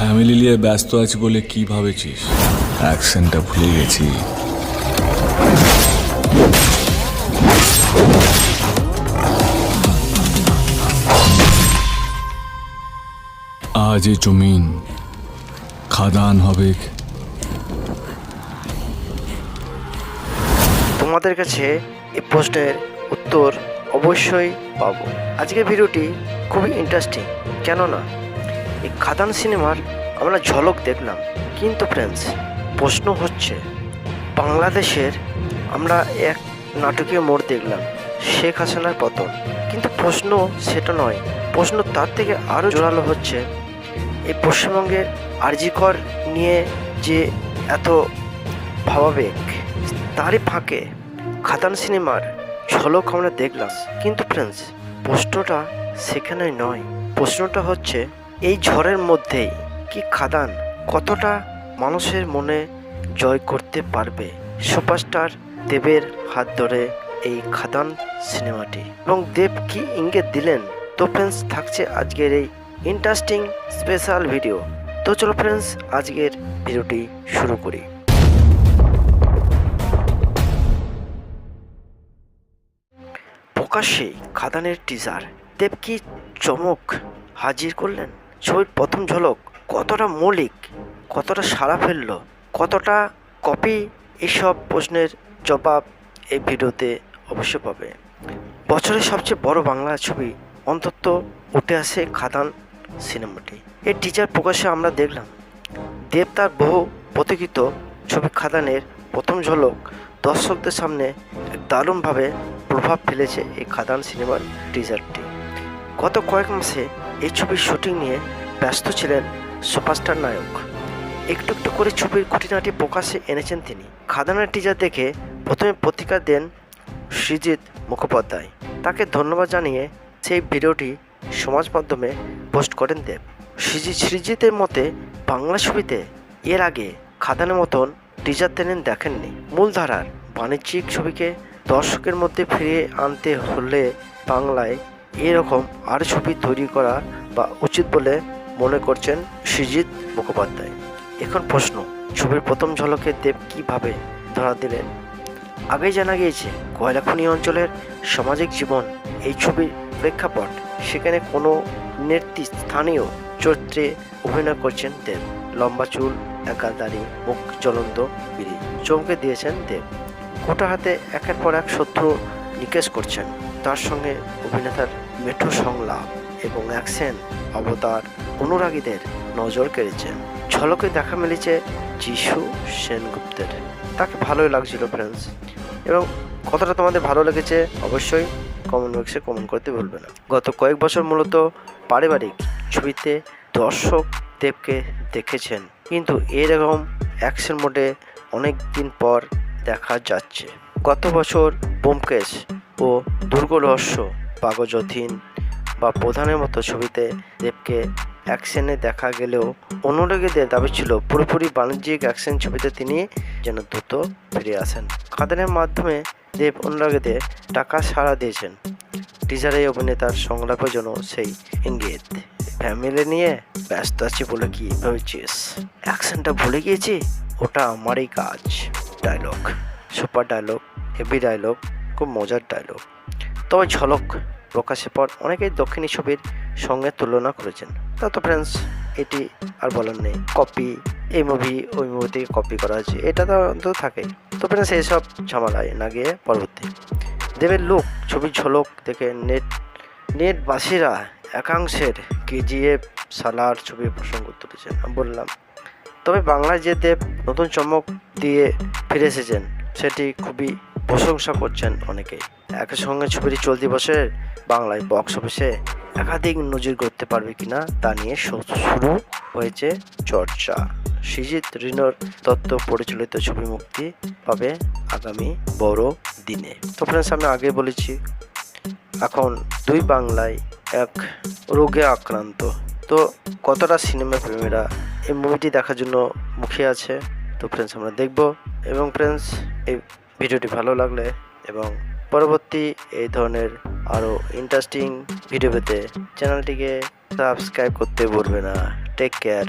Family নিয়ে ব্যস্ত আছি বলে কি ভাবেছিস? অ্যাকশনটা ভুলে গেছি। আজ এ জমিন খাদান হবে। তোমাদের কাছে এই প্রশ্নের উত্তর অবশ্যই পাবো। আজকের ভিডিওটি খুবই ইন্টারেস্টিং কেননা এই খাদান সিনেমার আমরা ঝলক দেখলাম। কিন্তু ফ্রেন্ডস প্রশ্ন হচ্ছে, বাংলাদেশের আমরা এক নাটকীয় মোড় দেখলাম, শেখ হাসিনার পতন। কিন্তু প্রশ্ন সেটা নয়, প্রশ্ন তার থেকে আরও জোরালো হচ্ছে, এই পশ্চিমবঙ্গের আরজিকর নিয়ে যে এত ভাবাবেগ, তারই ফাঁকে খাদান সিনেমার ঝলক আমরা দেখলাম। কিন্তু ফ্রেন্ডস প্রশ্নটা সেখানে নয়, প্রশ্নটা হচ্ছে এই ঝড়ের মধ্যেই কি খাদান কতটা মানুষের মনে জয় করতে পারবে? সুপারস্টার দেবের হাত ধরে এই খাদান সিনেমাটি। এবং দেব কি ইঙ্গিত দিলেন? তো ফ্রেন্ডস থাকছে আজকের এই ইন্টারেস্টিং স্পেশাল ভিডিও তো চলো ফ্রেন্ডস আজকের ভিডিওটি শুরু করি। প্রকাশ্যে খাদানের টিজার দেব কি চমক হাজির করলেন? ছবির প্রথম ঝলক কতটা মৌলিক, কতটা সাড়া ফেলল, কতটা কপি এসব প্রশ্নের জবাব এই ভিডিওতে অবশ্যই পাবে। বছরের সবচেয়ে বড় বাংলা ছবি অন্তত উঠে আসে খাদান সিনেমাটি। এই টিজার প্রকাশে আমরা দেখলাম, দেব তার বহু প্রতীক্ষিত ছবি খাদানের প্রথম ঝলক দর্শকদের সামনে দারুণভাবে প্রভাব ফেলেছে এই খাদান সিনেমার টিজারটি গত কয়েক মাসে এই ছবির শুটিং নিয়ে ব্যস্ত ছিলেন সুপারস্টার নায়ক। একটু একটু করে ছবির খুঁটিনাটি প্রকাশে এনেছেন তিনি। খাদানের টিজার দেখে প্রথমে প্রতিকার দেন সৃজিৎ মুখোপাধ্যায়। তাকে ধন্যবাদ জানিয়ে সেই ভিডিওটি সমাজ মাধ্যমে পোস্ট করেন দেব। সৃজিৎ সৃজিতের মতে, বাংলা ছবিতে এর আগে খাদানের মতন টিজার তেলেন দেখেননি। মূলধারার বাণিজ্যিক ছবিকে দর্শকের মধ্যে ফিরিয়ে আনতে হলে বাংলায় এরকম আর ছবি তৈরি করা বা উচিত বলে মনে করছেন সৃজিৎ মুখোপাধ্যায়। এখন প্রশ্ন, ছবির প্রথম ঝলকে দেব কীভাবে ধরা দিলেন? আগেই জানা গিয়েছে কয়লাখনি অঞ্চলের সামাজিক জীবন, এই ছবির প্রেক্ষাপট, সেখানে কোনো নেত্রী স্থানীয় চরিত্রে অভিনয় করছেন দেব। লম্বা চুল একা দাড়ি, মুখ জ্বলন্ত বিড়ি, চমকে দিয়েছেন দেব। গোটা হাতে একের পর এক শত্রু নিকেশ করছেন। তার সঙ্গে অভিনেতার মেঠো সংলাপ এবং অ্যাকশন অবতার অনুরাগীদের নজর কেড়েছেন। ঝলকে দেখা মিলেছে যিশু সেনগুপ্তের। তাকে ভালোই লাগছিল ফ্রেন্ডস এবং কতটা তোমাদের ভালো লেগেছে, অবশ্যই কমেন্ট বক্সে কমেন্ট করতে ভুলবে না। গত কয়েক বছর মূলত পারিবারিক ছবিতে দর্শক দেবকে দেখেছেন। কিন্তু এরকম অ্যাকশন মোডে অনেক দিন পর দেখা যাচ্ছে। গত বছর বোমকেশ ও দুর্গ রহস্য পাগজথিন বা প্রধানের মতো ছবিতে দেবকে অ্যাকশনে দেখা গেলেও অনুরাগীদের দাবি ছিল, পুরোপুরি বাণিজ্যিক অ্যাকশন ছবিতে তিনি যেন দ্রুত ফিরে আসেন। খাদানের মাধ্যমে দেব অনুরাগীদের টাকা সাড়া দিয়েছেন। টিজারে অভিনেতার সংলাপের জন্য সেই ইঙ্গিত। ফ্যামিলি নিয়ে ব্যস্ত আছি বলে কি ভেবেছিস? অ্যাকশনটা ভুলে গিয়েছি? ওটা আমারই কাজ। Dialogue super dialogue heavy dialogue খুব মজার ডায়লগ তবে ঝলক প্রকাশের পর অনেকেই দক্ষিণী ছবির সঙ্গে তুলনা করেছেন। তা তো ফ্রেন্ডস এটি আর বলার নেই। কপি এই মুভি ওই মুভি থেকে কপি করা হয়েছে। এটা তো অন্তত থাকে তো ফ্রেন্ডস এইসব ঝামেলায় না গিয়ে পরবর্তী। দেবের লোক ছবির ঝলক দেখে নেট নেটবাসীরা একাংশের কেজিএফ সালার ছবির প্রসঙ্গ তুলেছেন। বললাম, তবে বাংলায় যে দেব নতুন চমক দিয়ে ফিরে এসেছেন, সেটি খুবই প্রশংসা করছেন অনেকেই। একই সঙ্গে ছবিটি চলতি বছর বাংলায় বক্স অফিসে একাধিক নজির করতে পারবে কিনা তা নিয়ে শুরু হয়েছে চর্চা। সৃজিত রিনোর তত্ত্ব পরিচালিত ছবি মুক্তি পাবে আগামী বড় দিনে। তো ফ্রেন্ডস আমি আগে বলেছি, এখন দুই বাংলায় এক রোগে আক্রান্ত। তো কতটা সিনেমা প্রেমীরা এই মুভিটি দেখার জন্য মুখিয়ে আছে? তো ফ্রেন্ডস আমরা দেখব। এবং ফ্রেন্ডস এই ভিডিওটি ভালো লাগলে এবং পরবর্তী এই ধরনের আরও ইন্টারেস্টিং ভিডিও পেতে চ্যানেলটিকে সাবস্ক্রাইব করতে ভুলবে না। Take care